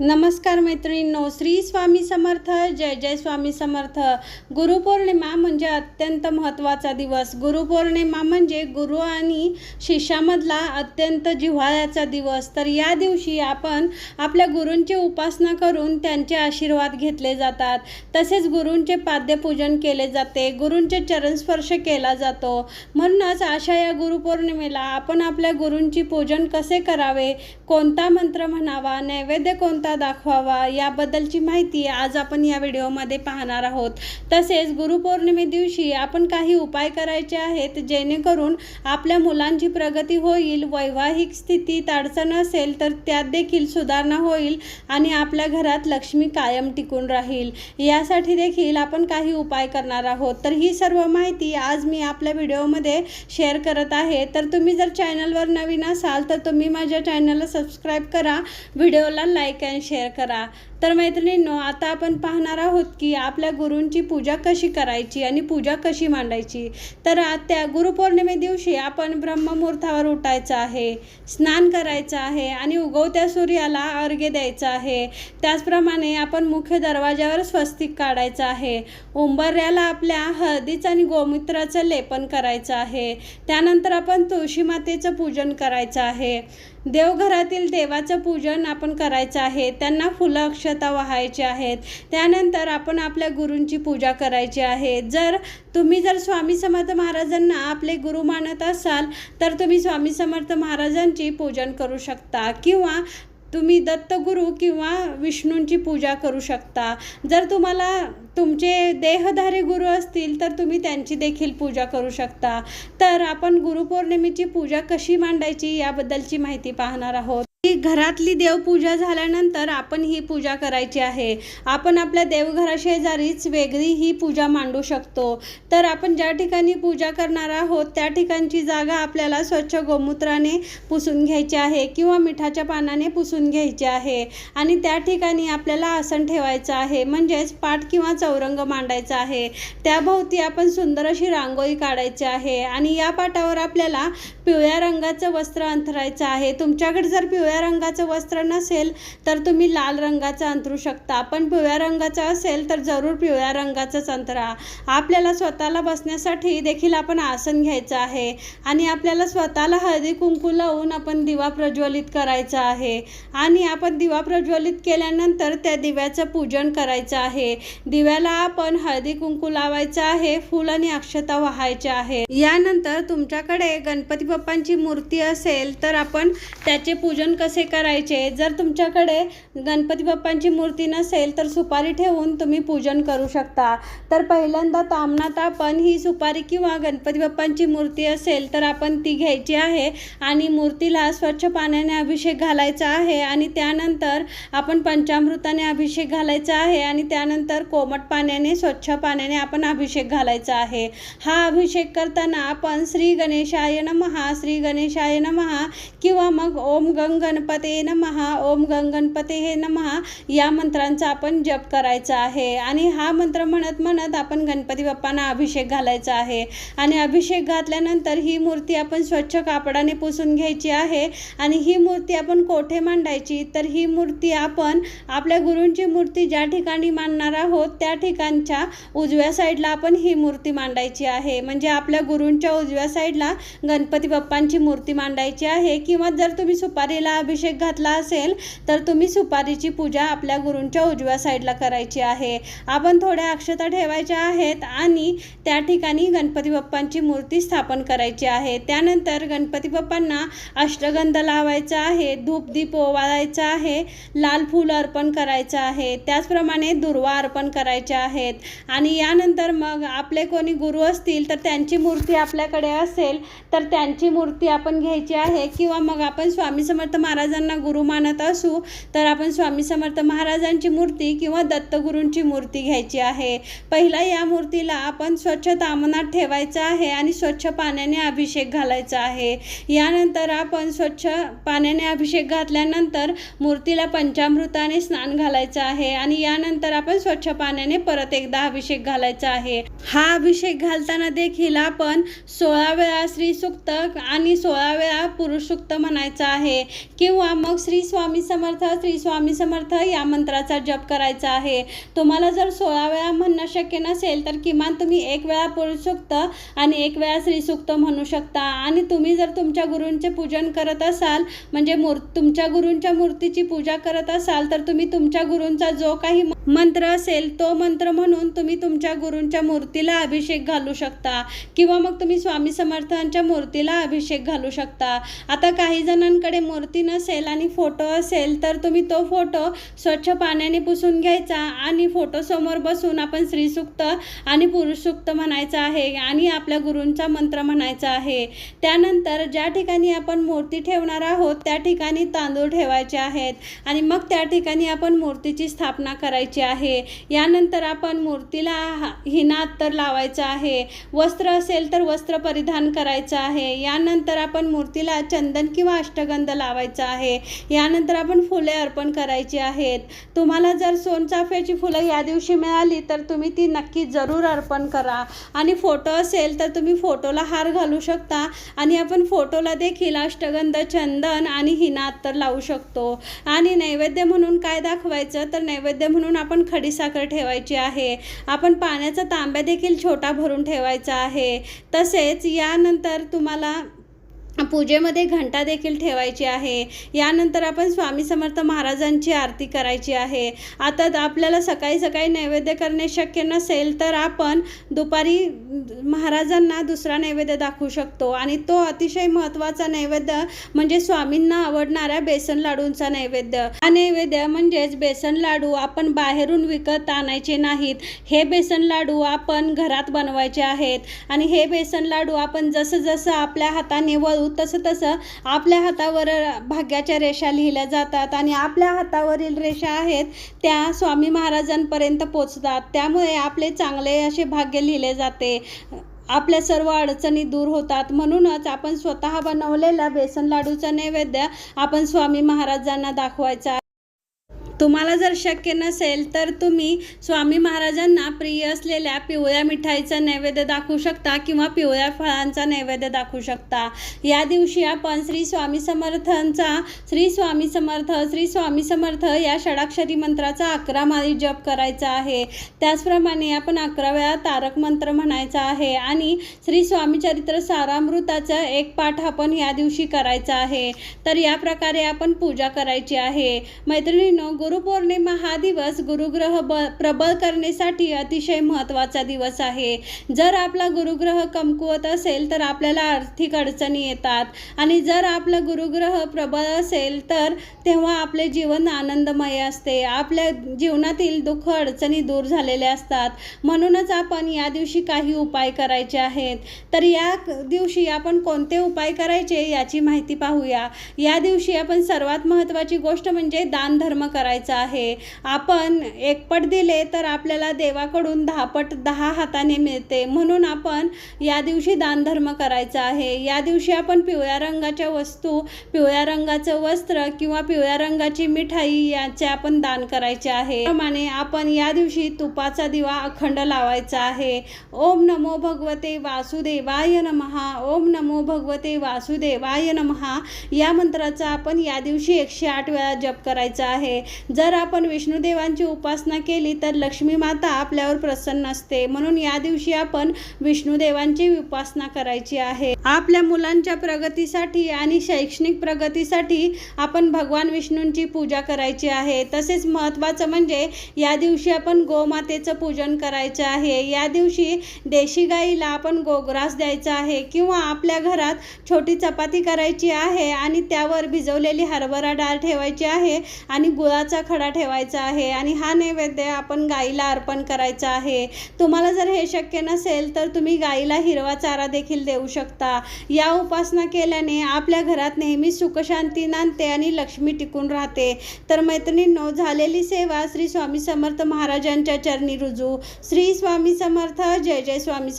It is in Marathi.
नमस्कार मैत्रिणींनो श्री स्वामी समर्थ जय जय स्वामी समर्थ. गुरुपौर्णिमा म्हणजे अत्यंत महत्त्वाचा दिवस. गुरुपौर्णिमा म्हणजे गुरु आणि शिष्यामधला अत्यंत जिव्हाळ्याचा दिवस. तर या दिवशी आपण आपल्या गुरूंची उपासना करून त्यांचे आशीर्वाद घेतले जातात. तसेच गुरूंचे पाद्यपूजन केले जाते गुरूंचे चरणस्पर्श केला जातो. म्हणूनच अशा या गुरुपौर्णिमेला आपण आपल्या गुरूंची पूजन कसे करावे? कोणता मंत्र म्हणावा? नैवेद्य कोणता दाखवावा याबद्दलची माहिती आज आपण या व्हिडिओमध्ये पाहणार आहोत. तसेच गुरुपौर्णिमे दिवशी आपण काही उपाय करायचे आहेत जेणेकरून आपल्या मुलांची प्रगती होईल वैवाहिक स्थितीत अडचण असेल तर त्यात देखील सुधारणा होईल आणि आपल्या घरात लक्ष्मी कायम टिकून राहील. यासाठी देखील आपण काही उपाय करणार आहोत. तर ही सर्व माहिती आज मी आपल्या व्हिडिओमध्ये शेअर करत आहे. तर तुम्ही जर चॅनलवर नवीन असाल तर तुम्ही माझ्या चॅनलला सबस्क्राईब करा. व्हिडिओला लाईक अँड शेअर करा. तर मैत्रिणींनो आता आपण पाहणार आहोत की आपल्या गुरूंची पूजा कशी करायची आणि पूजा कशी मांडायची. तर त्या गुरुपौर्णिमे दिवशी आपण ब्रह्ममुहूर्तावर उठायचं आहे स्नान करायचं आहे आणि उगवत्या सूर्याला अर्घ्य द्यायचं आहे. त्याचप्रमाणे आपण मुख्य दरवाजावर स्वस्तिक काढायचं आहे. उंबऱ्याला आपल्या हळदीचं आणि गोमूत्राचं लेपन करायचं आहे. त्यानंतर आपण तुळशी मातेचं पूजन करायचं आहे. देवघरातील देवाचं पूजन आपण करायचं आहे त्यांना फुलं अक्षता वाहायचे आहेत त्यानंतर आपण आपल्या गुरूंची पूजा करायची आहे. जर तुम्ही जर स्वामी समर्थ महाराजांना आपले गुरु मानत असाल तर तुम्ही स्वामी समर्थ महाराजांची पूजन करू शकता किंवा तुम्ही दत्तगुरू किंवा विष्णूंची पूजा करू शकता. जर तुम्हाला तुमचे देहधारी गुरु असतील तर तुम्ही त्यांची देखील पूजा करू शकता. तर आपण गुरुपौर्णिमेची पूजा कशी मांडायची याबद्दलची माहिती पाहणार आहोत. ही घरातली देवपूजा झाल्यानंतर आपण ही पूजा करायची आहे. आपण आपल्या देवघराशेजारीच वेगळी ही पूजा मांडू शकतो. तर आपण ज्या ठिकाणी पूजा करणार आहोत त्या ठिकाणची जागा आपल्याला स्वच्छ गोमूत्राने पुसून घ्यायची आहे किंवा मिठाच्या पानाने पुसून घ्यायची आहे. आणि त्या ठिकाणी आपल्याला आसन ठेवायचं आहे म्हणजेच पाठ किंवा चौरंग मांडायचा आहे. त्याभोवती आपण सुंदर अशी रांगोळी काढायची आहे आणि या पाटावर आपल्याला पिवळ्या रंगाचं वस्त्र अंथरायचं आहे. तुमच्याकडे जर पिवळ्या पिवळ्या रंगाचं वस्त्र नसेल तर तुम्ही लाल रंगाचं अंतरू शकता. पण पिवळ्या रंगाचं असेल तर जरूर पिवळ्या रंगाचंच अंतरा आपल्याला स्वतःला बसण्यासाठी देखील आपण आसन घ्यायचं आहे आणि आपल्याला स्वतःला हळदी कुंकू लावून आपण दिवा प्रज्वलित करायचा आहे. आणि आपण दिवा प्रज्वलित केल्यानंतर त्या दिव्याचं पूजन करायचं आहे. दिव्याला आपण हळदी कुंकू लावायचं आहे फुल आणि अक्षता व्हायच्या आहे. यानंतर तुमच्याकडे गणपती बाप्पांची मूर्ती असेल तर आपण त्याचे पूजन कसे करायचे? जर तुमच्याकडे गणपती बाप्पांची मूर्ती नसेल तर सुपारी ठेवून तुम्ही पूजन करू शकता. तर पहिल्यांदा तामणात आपण ही सुपारी किंवा गणपती बाप्पांची मूर्ती असेल तर आपण ती घ्यायची आहे आणि मूर्तीला स्वच्छ पाण्याने अभिषेक घालायचा आहे आणि त्यानंतर आपण पंचामृताने अभिषेक घालायचा आहे आणि त्यानंतर कोमट पाण्याने स्वच्छ पाण्याने आपण अभिषेक घालायचा आहे. हा अभिषेक करताना आपण श्री गणेशाय नमहा श्री गणेशाय नमहा किंवा मग ओम गंग गणपते नमहा ओम गंग गणपते हे नमहा या मंत्रांचा आपण जप करायचा आहे. आणि हा मंत्र म्हणत म्हणत आपण गणपती बाप्पांना अभिषेक घालायचा आहे. आणि अभिषेक घातल्यानंतर ही मूर्ती आपण स्वच्छ कापडाने पुसून घ्यायची आहे. आणि ही मूर्ती आपण कोठे मांडायची? तर ही मूर्ती आपण आपल्या गुरूंची मूर्ती ज्या ठिकाणी मांडणार आहोत त्या ठिकाणच्या उजव्या साईडला आपण ही मूर्ती मांडायची आहे. म्हणजे आपल्या गुरूंच्या उजव्या साईडला गणपती बाप्पांची मूर्ती मांडायची आहे. किंवा जर तुम्ही सुपारीला अभिषेक घातला असेल तर तुम्ही सुपारीची पूजा आपल्या गुरूंच्या उजव्या साईडला करायची आहे. आपण थोड्या अक्षता ठेवायच्या आहेत आणि त्या ठिकाणी गणपती बाप्पांची मूर्ती स्थापन करायची आहे. त्यानंतर गणपती बाप्पांना अष्टगंध लावायचा आहे धूप दीप ओवाळायचा आहे लाल फूल अर्पण करायचं आहे. त्याचप्रमाणे दुर्वा अर्पण करायच्या आहेत. आणि यानंतर मग आपले कोणी गुरु असतील तर त्यांची मूर्ती आपल्याकडे असेल तर त्यांची मूर्ती आपण घ्यायची आहे. किंवा मग आपण स्वामी समर्थ महाराजांना गुरु मानत असू तर आपण स्वामी समर्थ महाराजांची मूर्ती किंवा दत्तगुरूंची मूर्ती घ्यायची आहे. पहिला या मूर्तीला आपण स्वच्छ तामनात ठेवायचं आहे आणि स्वच्छ पाण्याने अभिषेक घालायचा आहे. यानंतर आपण स्वच्छ पाण्याने अभिषेक घातल्यानंतर मूर्तीला पंचामृताने स्नान घालायचं आहे आणि यानंतर आपण स्वच्छ पाण्याने परत एकदा अभिषेक घालायचा आहे. हा अभिषेक घालताना देखील आपण सोळा वेळा श्री सुक्त आणि सोळा वेळा पुरुष सुक्त म्हणायचं आहे. किंवा मग श्री स्वामी समर्थ श्री स्वामी समर्थ या मंत्राचा जप करायचा आहे. तुम्हाला जर सोळा वेळा म्हणणं शक्य नसेल तर किमान तुम्ही एक वेळा पुरुषसूक्त आणि एक वेळा श्रीसूक्त म्हणू शकता. आणि तुम्ही जर तुमच्या गुरूंचे पूजन करत असाल म्हणजे मूर तुमच्या गुरूंच्या मूर्तीची पूजा करत असाल तर तुम्ही तुमच्या गुरूंचा जो काही मंत्र असेल तो मंत्र म्हणून तुम्ही तुमच्या गुरूंच्या मूर्तीला अभिषेक घालू शकता. किंवा मग तुम्ही स्वामी समर्थांच्या मूर्तीला अभिषेक घालू शकता. आता काही जणांकडे मूर्ती नसेल आणि फोटो असेल तर तुम्ही तो फोटो स्वच्छ पाण्याने पुसून घ्यायचा आणि फोटो समोर बसून आपण स्त्रीसुक्त आणि पुरुषसुक्त म्हणायचं आहे आणि आपल्या गुरूंचा मंत्र म्हणायचा आहे. त्यानंतर ज्या ठिकाणी आपण मूर्ती ठेवणार आहोत त्या ठिकाणी तांदूळ ठेवायचे आहेत आणि मग त्या ठिकाणी आपण मूर्तीची स्थापना करायची आहे. यानंतर आपण मूर्तीला हा- हिना अत्तर लावायचं आहे. वस्त्र असेल तर वस्त्र परिधान करायचं आहे. यानंतर आपण मूर्तीला चंदन किंवा अष्टगंध लावायचं आहे. यानंतर आपण फुले अर्पण करायची आहेत. तुम्हाला जर सोनचाफ्याची फुलं या दिवशी मिळाली तर तुम्ही ती नक्की जरूर अर्पण करा. आणि फोटो असेल तर तुम्ही फोटोला हार घालू शकता. आणि आपण फोटोला देखील अष्टगंध चंदन आणि हिना अत्तर लावू शकतो. आणि नैवेद्य म्हणून काय दाखवायचं? तर नैवेद्य म्हणून आपण खडीसाखर ठेवायची आहे. आपण पाण्याचा तांब्या देखील छोटा भरून ठेवायचा आहे. तसेच यानंतर तुम्हाला पूजेमध्ये घंटा देखील ठेवायची आहे. यानंतर आपण स्वामी समर्थ महाराजांची आरती करायची आहे. आता आपल्याला सकाळी सकाळी नैवेद्य करणे शक्य नसेल तर आपण दुपारी महाराजांना दुसरा नैवेद्य दाखवू शकतो. आणि तो अतिशय महत्त्वाचा नैवेद्य म्हणजे स्वामींना आवडणाऱ्या बेसन लाडूंचा नैवेद्य. हा नैवेद्य म्हणजेच बेसन लाडू आपण बाहेरून विकत आणायचे नाहीत. हे बेसन लाडू आपण घरात बनवायचे आहेत. आणि हे बेसन लाडू आपण जसं जसं आपल्या हाताने वळू तसं तसं आपल्या हातावर भाग्याच्या रेषा लिहिल्या जातात आणि आपल्या हातावरील रेषा आहेत त्या स्वामी महाराजांपर्यंत पोचतात. त्यामुळे आपले चांगले असे भाग्य लिहिले जाते. आपल्या सर्व अडचणी दूर होतात. म्हणूनच आपण स्वतः बनवलेला बेसन लाडूचा नैवेद्य आपण स्वामी महाराजांना दाखवायचा तुम्हाला जर शक्य नसेल तर तुम्ही स्वामी महाराजांना प्रिय असलेल्या पिवळ्या मिठाईचा नैवेद्य दाखवू शकता किंवा पिवळ्या फळांचा नैवेद्य दाखवू शकता. या दिवशी आपण श्री स्वामी समर्थांचा श्री स्वामी समर्थ श्री स्वामी समर्थ या षडाक्षरी मंत्राचा अकरा माळी जप करायचा आहे. त्याचप्रमाणे आपण अकरा वेळा तारक मंत्र म्हणायचा आहे आणि श्री स्वामी चरित्र सारामृताचा एक पाठ आपण या दिवशी करायचा आहे. तर या प्रकारे आपण पूजा करायची आहे. मैत्रिणींनो गुरुपौर्णिमा हा दिवस गुरुग्रह ब प्रबळ करण्यासाठी अतिशय महत्त्वाचा दिवस आहे. जर आपला गुरुग्रह कमकुवत असेल तर आपल्याला आर्थिक अडचणी येतात. आणि जर आपला गुरुग्रह प्रबळ असेल तर तेव्हा आपले जीवन आनंदमय असते. आपल्या जीवनातील दुःख अडचणी दूर झालेल्या असतात. म्हणूनच आपण या दिवशी काही उपाय करायचे आहेत. तर या दिवशी आपण कोणते उपाय करायचे याची माहिती पाहूया. या दिवशी आपण सर्वात महत्त्वाची गोष्ट म्हणजे दानधर्म करायचं. करायचं आहे. आपण एकपट दिले तर आपल्याला देवाकडून दहापट दहा हाताने मिळते. म्हणून आपण या दिवशी दानधर्म करायचा आहे. या दिवशी आपण पिवळ्या रंगाच्या वस्तू पिवळ्या रंगाचं वस्त्र किंवा पिवळ्या रंगाची मिठाई याचे आपण दान करायचे आहे. प्रमाणे आपण या दिवशी तुपाचा दिवा अखंड लावायचा आहे. ओम नमो भगवते वासुदेवाय नमहा ओम नमो भगवते वासुदेवाय नमहा या मंत्राचा आपण या दिवशी एकशे आठ वेळा जप करायचा आहे. जर आपण विष्णुदेवांची उपासना केली तर लक्ष्मी माता आपल्यावर प्रसन्न असते. म्हणून या दिवशी आपण विष्णुदेवांची उपासना करायची आहे. आपल्या मुलांच्या प्रगतीसाठी आणि शैक्षणिक प्रगतीसाठी आपण भगवान विष्णूंची पूजा करायची आहे. तसेच महत्त्वाचं म्हणजे या दिवशी आपण गोमातेचं पूजन करायचं आहे. या दिवशी देशी गाईला आपण गोग्रास द्यायचा आहे किंवा आपल्या घरात छोटी चपाती करायची आहे आणि त्यावर भिजवलेली हरभरा डाळ ठेवायची आहे आणि गुळाचा गुळाचा खडा ठेवायचा आहे आणि हा नैवेद्य आपण गाईला अर्पण करायचा आहे. तुम्हाला जर हे शक्य नसेल तर तुम्ही गाईला हिरवा चारा देखील देऊ शकता. या उपासना केल्याने आपल्या घरात नेहमी सुखशांती नांदते आणि लक्ष्मी टिकून राहते. तर मैत्रिणींनो झालेली सेवा श्री स्वामी समर्थ महाराजांच्या चरणी रुजू. श्री स्वामी समर्थ जय जय स्वामी